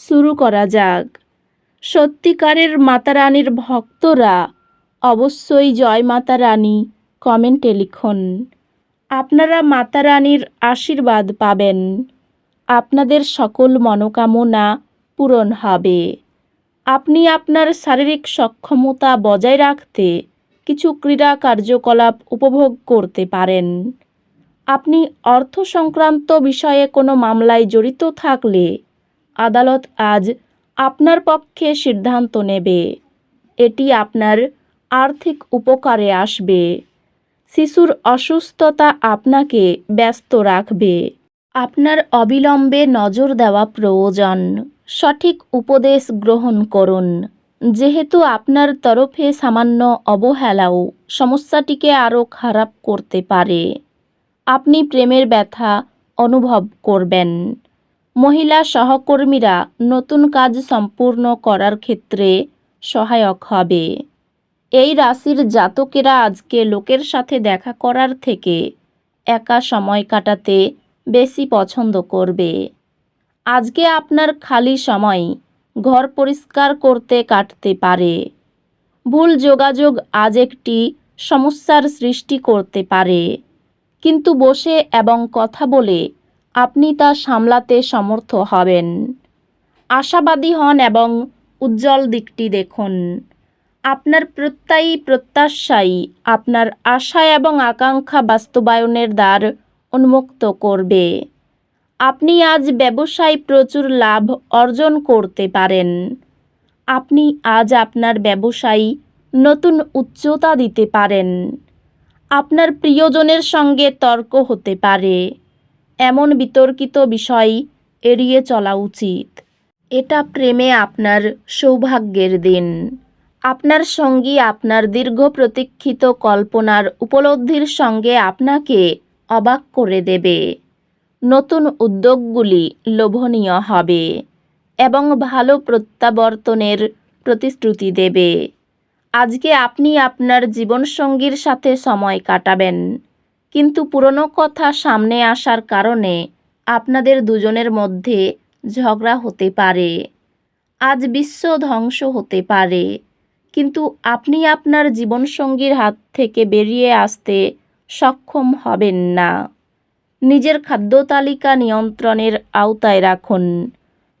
শুরু করা যাক। সত্যিকারের মাতা রানীর ভক্তরা অবশ্যই জয় মাতা রানী কমেন্টে লিখুন। আপনারা মাতা রানীর আশীর্বাদ পাবেন। আপনাদের সকল মনোকামনা পূরণ হবে। আপনি আপনার শারীরিক সক্ষমতা বজায় রাখতে কিছু ক্রীড়া কার্যকলাপ উপভোগ করতে পারেন। আপনি অর্থ সংক্রান্ত বিষয়ে কোনো মামলায় জড়িত থাকলে আদালত আজ আপনার পক্ষে সিদ্ধান্ত নেবে। এটি আপনার আর্থিক উপকারে আসবে। শিশুর অসুস্থতা আপনাকে ব্যস্ত রাখবে। আপনার অবিলম্বে নজর দেওয়া প্রয়োজন। সঠিক উপদেশ গ্রহণ করুন। যেহেতু আপনার তরফে সামান্য অবহেলাও সমস্যাটিকে আরও খারাপ করতে পারে। আপনি প্রেমের ব্যথা অনুভব করবেন। মহিলা সহকর্মীরা নতুন কাজ সম্পূর্ণ করার ক্ষেত্রে সহায়ক হবে। এই রাশির জাতকেরা আজকে লোকের সাথে দেখা করার থেকে একা সময় কাটাতে বেশি পছন্দ করবে। আজকে আপনার খালি সময় ঘর পরিষ্কার করতে কাটতে পারে। ভুল যোগাযোগ আজ একটি সমস্যার সৃষ্টি করতে পারে। কিন্তু বসে এবং কথা বলে আপনি তা সামলাতে সমর্থ হবেন। আশাবাদী হন এবং উজ্জ্বল দিকটি দেখুন। আপনার প্রত্যয়ী প্রত্যাশাই আপনার আশা এবং আকাঙ্ক্ষা বাস্তবায়নের দ্বার উন্মুক্ত করবে। আপনি আজ ব্যবসায় প্রচুর লাভ অর্জন করতে পারেন। আপনি আজ আপনার ব্যবসায় নতুন উচ্চতা দিতে পারেন। আপনার প্রিয়জনের সঙ্গে তর্ক হতে পারে। এমন বিতর্কিত বিষয় এড়িয়ে চলা উচিত। এটা প্রেমে আপনার সৌভাগ্যের দিন। আপনার সঙ্গী আপনার দীর্ঘ প্রতীক্ষিত কল্পনার উপলব্ধির সঙ্গে আপনাকে অবাক করে দেবে। নতুন উদ্যোগগুলি লোভনীয় হবে এবং ভালো প্রত্যাবর্তনের প্রতিশ্রুতি দেবে। আজকে আপনি আপনার জীবনসঙ্গীর সাথে সময় কাটাবেন। কিন্তু পুরনো কথা সামনে আসার কারণে আপনাদের দুজনের মধ্যে ঝগড়া হতে পারে। আজ বিশ্ব ধ্বংস হতে পারে। কিন্তু আপনি আপনার জীবনসঙ্গীর হাত থেকে বেরিয়ে আসতে সক্ষম হবেন না। নিজের খাদ্য তালিকা নিয়ন্ত্রণের আওতায় রাখুন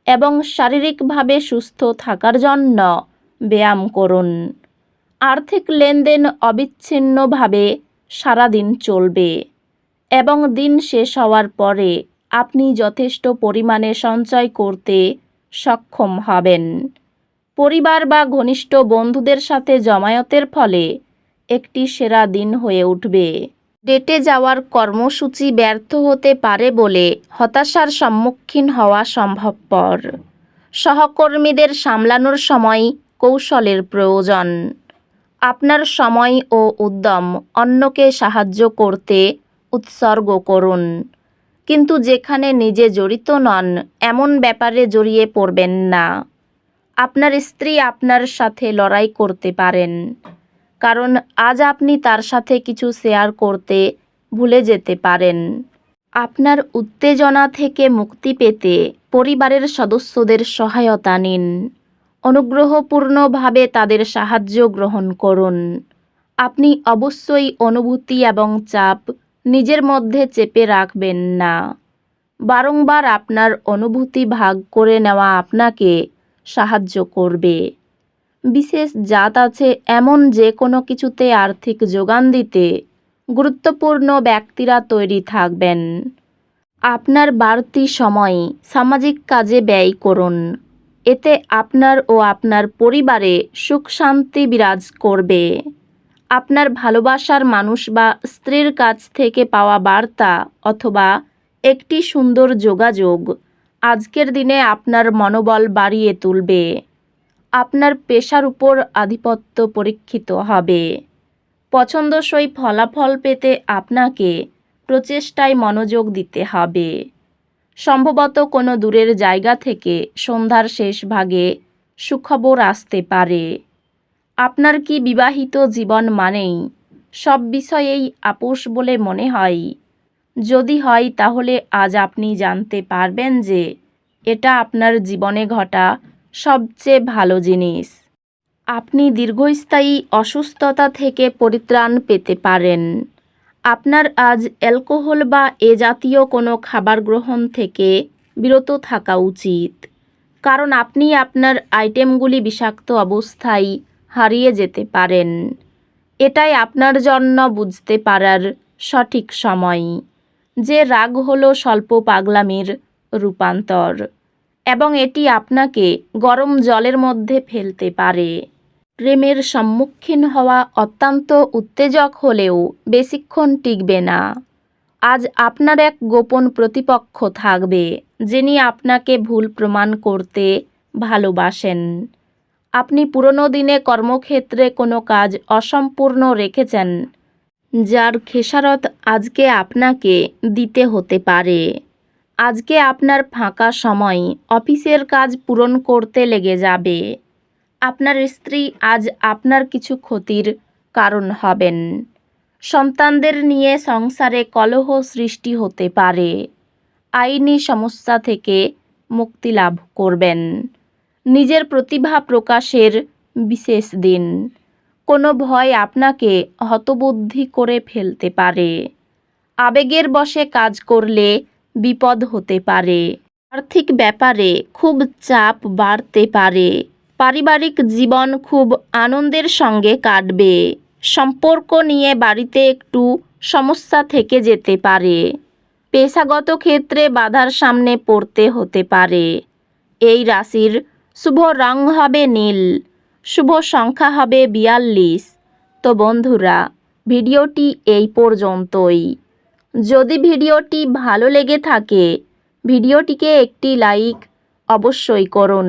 এবং শারীরিকভাবে সুস্থ থাকার জন্য ব্যায়াম করুন। আর্থিক লেনদেন অবিচ্ছিন্নভাবে সারাদিন চলবে। এবং দিন শেষ হওয়ার পরে আপনি যথেষ্ট পরিমাণে সঞ্চয় করতে সক্ষম হবেন। পরিবার বা ঘনিষ্ঠ বন্ধুদের সাথে জমায়েতের ফলে একটি সেরা দিন হয়ে উঠবে। ডেটে যাওয়ার কর্মসূচি ব্যর্থ হতে পারে বলে হতাশার সম্মুখীন হওয়া সম্ভবপর। সহকর্মীদের সামলানোর সময় কৌশলের প্রয়োজন। আপনার সময় ও উদ্যম অন্যকে সাহায্য করতে উৎসর্গ করুন। কিন্তু যেখানে নিজে জড়িত নন, এমন ব্যাপারে জড়িয়ে পড়বেন না। আপনার স্ত্রী আপনার সাথে লড়াই করতে পারেন। কারণ আজ আপনি তার সাথে কিছু শেয়ার করতে ভুলে যেতে পারেন। আপনার উত্তেজনা থেকে মুক্তি পেতে পরিবারের সদস্যদের সহায়তা নিন। অনুগ্রহপূর্ণভাবে তাদের সাহায্য গ্রহণ করুন। আপনি অবশ্যই অনুভূতি এবং চাপ নিজের মধ্যে চেপে রাখবেন না। বারংবার আপনার অনুভূতি ভাগ করে নেওয়া আপনাকে সাহায্য করবে। বিশেষ জাত আছে এমন যে কোনো কিছুতে আর্থিক যোগান দিতে গুরুত্বপূর্ণ ব্যক্তিরা তৈরি থাকবেন। আপনার বাড়তি সময় সামাজিক কাজে ব্যয় করুন। এতে আপনার ও আপনার পরিবারে সুখ শান্তি বিরাজ করবে। আপনার ভালোবাসার মানুষ বা স্ত্রীর কাছ থেকে পাওয়া বার্তা অথবা একটি সুন্দর যোগাযোগ আজকের দিনে আপনার মনোবল বাড়িয়ে তুলবে। আপনার পেশার উপর আধিপত্য পরীক্ষিত হবে। পছন্দসই ফলাফল পেতে আপনাকে প্রচেষ্টায় মনোযোগ দিতে হবে। সম্ভবত কোনো দূরের জায়গা থেকে সন্ধ্যার শেষ ভাগে সুখবর আসতে পারে। আপনার কি বিবাহিত জীবন মানেই সব বিষয়েই আপোষ বলে মনে হয়? যদি হয়, তাহলে আজ আপনি জানতে পারবেন যে এটা আপনার জীবনে ঘটা সবচেয়ে ভালো জিনিস। আপনি দীর্ঘস্থায়ী অসুস্থতা থেকে পরিত্রাণ পেতে পারেন। আপনার আজ অ্যালকোহল বা এ জাতীয় কোনো খাবার গ্রহণ থেকে বিরত থাকা উচিত। কারণ আপনি আপনার আইটেমগুলি বিষাক্ত অবস্থায় হারিয়ে যেতে পারেন। এটাই আপনার জন্য বুঝতে পারার সঠিক সময়। যে রাগ হলো স্বল্প পাগলামির রূপান্তর। এবং এটি আপনাকে গরম জলের মধ্যে ফেলতে পারে। প্রেমের সম্মুখীন হওয়া অত্যন্ত উত্তেজক হলেও বেশিক্ষণ টিকবে না। আজ আপনার এক গোপন প্রতিপক্ষ থাকবে, যিনি আপনাকে ভুল প্রমাণ করতে ভালোবাসেন। আপনি পুরনো দিনে কর্মক্ষেত্রে কোনো কাজ অসম্পূর্ণ রেখেছেন, যার খেসারত আজকে আপনাকে দিতে হতে পারে। আজকে আপনার ফাঁকা সময় অফিসের কাজ পূরণ করতে লেগে যাবে। আপনার স্ত্রী আজ আপনার কিছু ক্ষতির কারণ হবেন। সন্তানদের নিয়ে সংসারে কলহ সৃষ্টি হতে পারে। আইনি সমস্যা থেকে মুক্তি লাভ করবেন। নিজের প্রতিভা প্রকাশের বিশেষ দিন। কোনো ভয় আপনাকে হতবুদ্ধি করে ফেলতে পারে। আবেগের বশে কাজ করলে বিপদ হতে পারে। আর্থিক ব্যাপারে খুব চাপ বাড়তে পারে। পারিবারিক জীবন খুব আনন্দের সঙ্গে কাটবে। সম্পর্ক নিয়ে বাড়িতে একটু সমস্যা থেকে যেতে পারে। পেশাগত ক্ষেত্রে বাধার সামনে পড়তে হতে পারে। এই রাশির শুভ রং হবে নীল, শুভ সংখ্যা হবে বিয়াল্লিশ। তো বন্ধুরা, ভিডিওটি এই পর্যন্তই। যদি ভিডিওটি ভালো লেগে থাকে, ভিডিওটিকে একটি লাইক অবশ্যই করুন।